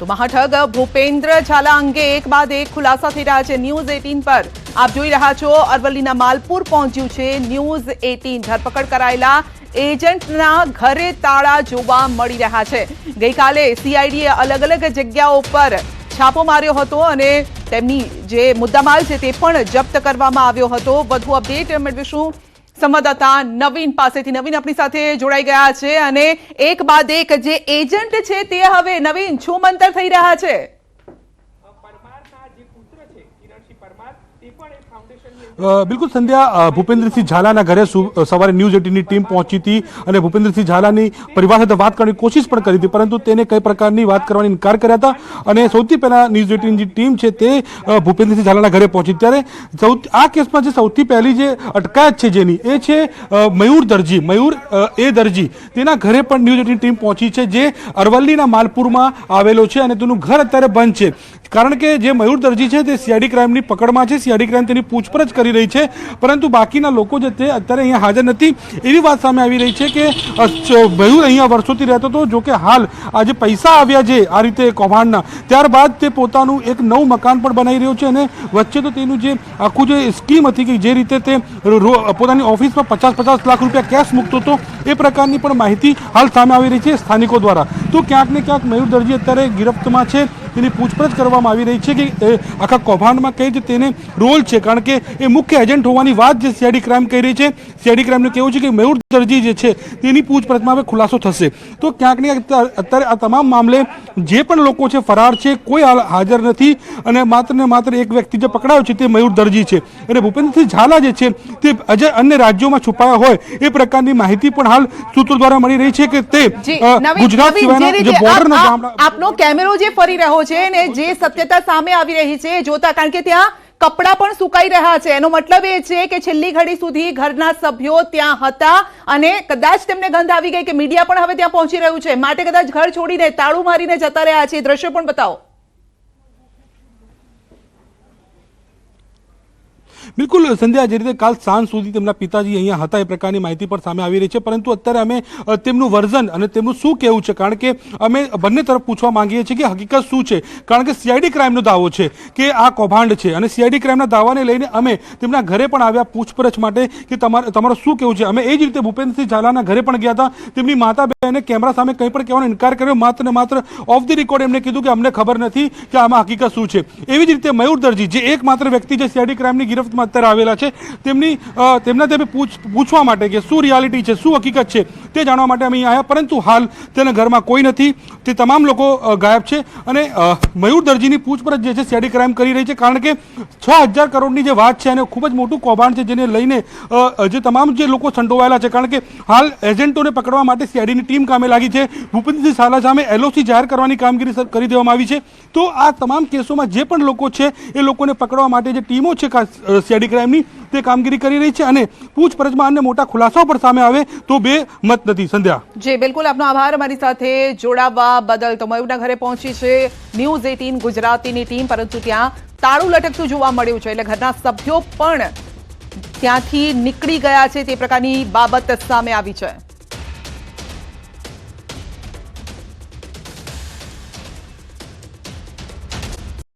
તો મહાઠગ ભૂપેન્દ્ર ઝાલા અંગે એક બાદ એક ખુલાસા થઈ રહ્યા છે ન્યૂઝ એટીન પર. આપ જોઈ રહ્યા છો અરવલ્લીના માલપુર પહોંચ્યું છે ન્યૂઝ એટીન ધરપકડ કરાયેલા એજન્ટના ઘરે તાળા જોવા મળી રહ્યા છે. ગઈકાલે સીઆઈડીએ અલગ અલગ જગ્યાઓ પર છાપો માર્યો હતો અને તેમની જે મુદ્દામાલ છે તે પણ જપ્ત કરવામાં આવ્યો હતો. વધુ અપડેટ મેળવીશું સંવાદદાતા નવીન પાસેથી નવીન આપણી સાથે જોડાઈ ગયા છે અને એક બાદ એક જે એજન્ટ છે તે હવે નવીન છું મંતર થઈ રહ્યા છે પરમારના જે પુત્ર છે કિરણસિંહ પરમાર તે પણ એ ફાઉન્ડેશનની અ, બિલકુલ સંધ્યા ભૂપેન્દ્રસિંહ ઝાલાના ઘરે સુ- સવારે ન્યૂઝ એટીનની ટીમ પહોંચી હતી અને ભૂપેન્દ્રસિંહ ઝાલાની પરિવાર સાથે વાત કરવાની કોશિશ પણ કરી હતી, પરંતુ તેને કઈ પ્રકારની વાત કરવાની ઇનકાર કર્યા હતા. અને સૌથી પહેલા ન્યૂઝ એટીનની ટીમ છે તે ભૂપેન્દ્રસિંહ ઝાલાના ઘરે પહોંચી. ત્યારે સૌથી આ કેસમાં જે સૌથી પહેલી જે અટકાયત છે જેની, એ છે મયુર દરજી, મયુર એ દરજી. તેના ઘરે પણ ન્યૂઝ એટીન ટીમ પહોંચી છે, જે અરવલ્લીના માલપુરમાં આવેલો છે અને તેનું ઘર અત્યારે બંધ છે. કારણ કે જે મયુર દરજી છે તે સીઆઈડી ક્રાઇમની પકડમાં છે. સીઆઈડી ક્રાઇમ તેની પૂછપરછ કરી રહી છે. પરંતુ બાકીના લોકો જે તે અત્યારે અહીંયા હાજર નથી. એવી વાત સામે આવી રહી છે કે મયુર અહીંયા વર્ષોથી રહેતો હતો. જો કે હાલ આ જે પૈસા આવ્યા છે આ રીતે કૌભાંડના. ત્યારબાદ તે પોતાનું એક નવું મકાન પણ બનાવી રહ્યો છે અને વચ્ચે તો તેનું જે આખું જે સ્કીમ હતી કે જે રીતે તે પોતાની ઓફિસમાં પચાસ પચાસ લાખ રૂપિયા કેશ મૂકતો હતો, એ પ્રકારની પણ માહિતી હાલ સામે આવી રહી છે સ્થાનિકો દ્વારા. તો ક્યાંક ને ક્યાંક મયુર દરજી અત્યારે ગિરફ્તમાં છે. તેની પૂછપરછ કરવામાં આવી રહી છે કે આખા કૌભાંડમાં કઈ રીતે તેને રોલ છે? કારણ કે એ મુખ્ય એજન્ટ હોવાની વાત જે સીઆઈડી ક્રાઇમ કહી રહી છે. સીઆઈડી ક્રાઇમનું કહેવું છે કે મયુર દરજી જે છે તેની પૂછપરછમાં હવે ખુલાસો થશે. તો ક્યાંક ને અત્યારે આ તમામ મામલે જે પણ લોકો છે ફરાર છે કોઈ હાજર નથી અને માત્ર ને માત્ર એક વ્યક્તિ જે પકડાયો છે તે મયુર દરજી છે. અને ભૂપેન્દ્રસિંહ ઝાલા જે છે તે અજય અન્ય રાજ્યોમાં છુપાયા હોય એ પ્રકારની માહિતી પણ હાલ સૂત્રો દ્વારા મળી રહી છે કે તે ગુજરાત સિવાયના જે બોર્ડરના ગામડા આપનો કેમેરો જે ફરી રહ્યો છે ને જે સત્યતા સામે આવી રહી છે, જોતા કારણ કે ત્યાં કપડાં પણ સુકાઈ રહ્યા છે. એનો મતલબ એ છે કે છેલ્લી ઘડી સુધી ઘરના સભ્યો ત્યાં હતા અને કદાચ તેમને ગંધ આવી ગઈ કે મીડિયા પણ હવે ત્યાં પહોંચી રહ્યું છે. માટે કદાચ ઘર છોડીને તાળું મારીને જતા રહ્યા છે. દ્રશ્યો પણ બતાવો. બિલકુલ સંધ્યા, જે રીતે કાલ સાંજ સુધી તેમના પિતાજી અહીંયા હતા એ પ્રકારની માહિતી પણ સામે આવી રહી છે. પરંતુ અત્યારે અમે તેમનું વર્ઝન અને તેમનું શું કહેવું છે? કારણ કે અમે બંને તરફ પૂછવા માંગીએ છીએ કે હકીકત શું છે? કારણ કે સીઆઈડી ક્રાઇમનો દાવો છે કે આ કૌભાંડ છે. અને સીઆઈડી ક્રાઇમના દાવાને લઈને અમે તેમના ઘરે પણ આવ્યા પૂછપરછ માટે કે તમારે, તમારું શું કહેવું છે? અમે એ જ રીતે ભૂપેન્દ્રસિંહ ઝાલાના ઘરે પણ ગયા હતા. તેમની માતા બહેને કેમેરા સામે કંઈ પણ કહેવાનો ઇનકાર કર્યો. માત્ર ને માત્ર ઓફ ધી રેકોર્ડ એમને કીધું કે અમને ખબર નથી કે આમાં હકીકત શું છે. એવી જ રીતે મયુર દરજી, જે એકમાત્ર વ્યક્તિ જે સીઆઈડી ક્રાઇમની ગિરફ્તમાં અત્યારે આવેલા છે. તેમની તેમના તે પૂછ, પૂછવા માટે કે શું રિયાલિટી છે, શું હકીકત છે, તે જાણવા માટે અમે આવ્યા. પરંતુ હાલ તેના ઘરમાં કોઈ નથી. તે તમામ લોકો ગાયબ છે. અને મયુર દરજીની પૂછપરછ જે છે સેડી ક્રાઇમ કરી રહી છે. કારણ કે છ હજાર કરોડની જે વાત છે, અને ખૂબ જ મોટું કૌભાંડ છે, જેને લઈને જે તમામ જે લોકો સંડોવાયેલા છે. કારણ કે હાલ એજન્ટોને પકડવા માટે સીઆઈડીની ટીમ કામે લાગી છે. ભૂપેન્દ્રસિંહ સાલા સામે એલઓસી જાહેર કરવાની કામગીરી કરી દેવામાં આવી છે. તો આ તમામ કેસોમાં જે પણ લોકો છે, એ લોકોને પકડવા માટે જે ટીમો છે સીઆઈડી ક્રાઇમની તે કામગીરી કરી રહી છે અને પૂછપરછમાં અન્ય મોટા ખુલાસાઓ પણ સામે આવે તો બે મત નથી. સંધ્યા. જી, બિલકુલ. આપનો આભાર. અમારી સાથે જોડાવા બદલ તો મયુરના ઘરે પહોંચી છે ન્યૂઝ એટીન ગુજરાતીની ટીમ, પરંતુ ત્યાં તાળું લટકતું જોવા મળ્યું છે. એટલે ઘરના સભ્યો પણ ત્યાંથી નીકળી ગયા છે. તે પ્રકારની બાબત સામે આવી છે.